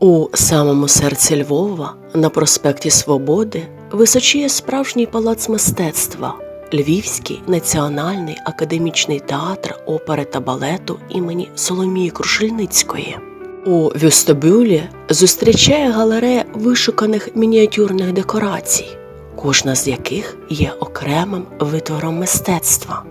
У самому серці Львова, на проспекті Свободи, височіє справжній палац мистецтва Львівський національний академічний театр опери та балету імені Соломії Крушельницької. У вюстебюлі зустрічає галерея вишуканих мініатюрних декорацій, кожна з яких є окремим витвором мистецтва.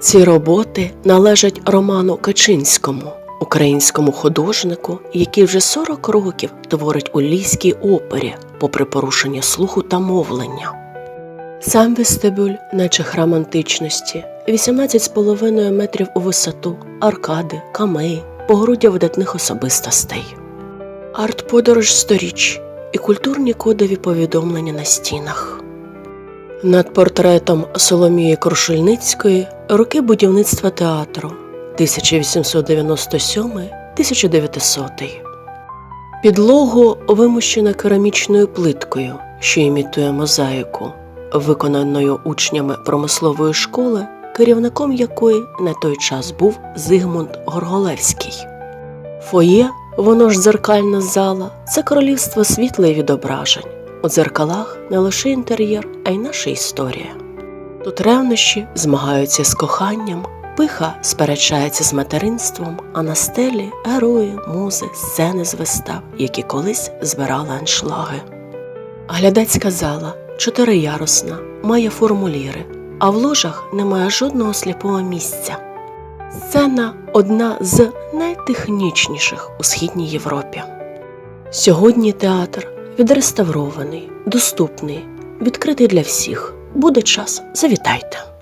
Ці роботи належать Роману Качинському, українському художнику, який вже 40 років творить у львівській опері, попри порушення слуху та мовлення. Сам вестибюль, наче храм античності, 18,5 метрів у висоту, аркади, камеї, погруддя видатних особистостей. Арт-подорож сторіч і культурні кодові повідомлення на стінах. Над портретом Соломії Крушельницької роки будівництва театру 1897-1900. Підлогу вимощена керамічною плиткою, що імітує мозаїку, виконаною учнями промислової школи, керівником якої на той час був Зигмунд Горголевський. Фоє, воно ж дзеркальна зала, це королівство світла і відображень. У дзеркалах не лише інтер'єр, а й наша історія. Тут ревнощі змагаються з коханням, пиха сперечається з материнством, а на стелі герої, музи, сцени з вистав, які колись збирали аншлаги. Глядацька зала чотириярусна, має формуліри, а в ложах немає жодного сліпого місця. Сцена одна з найтехнічніших у східній Європі. Сьогодні театр відреставрований, доступний, відкритий для всіх. Буде час, завітайте.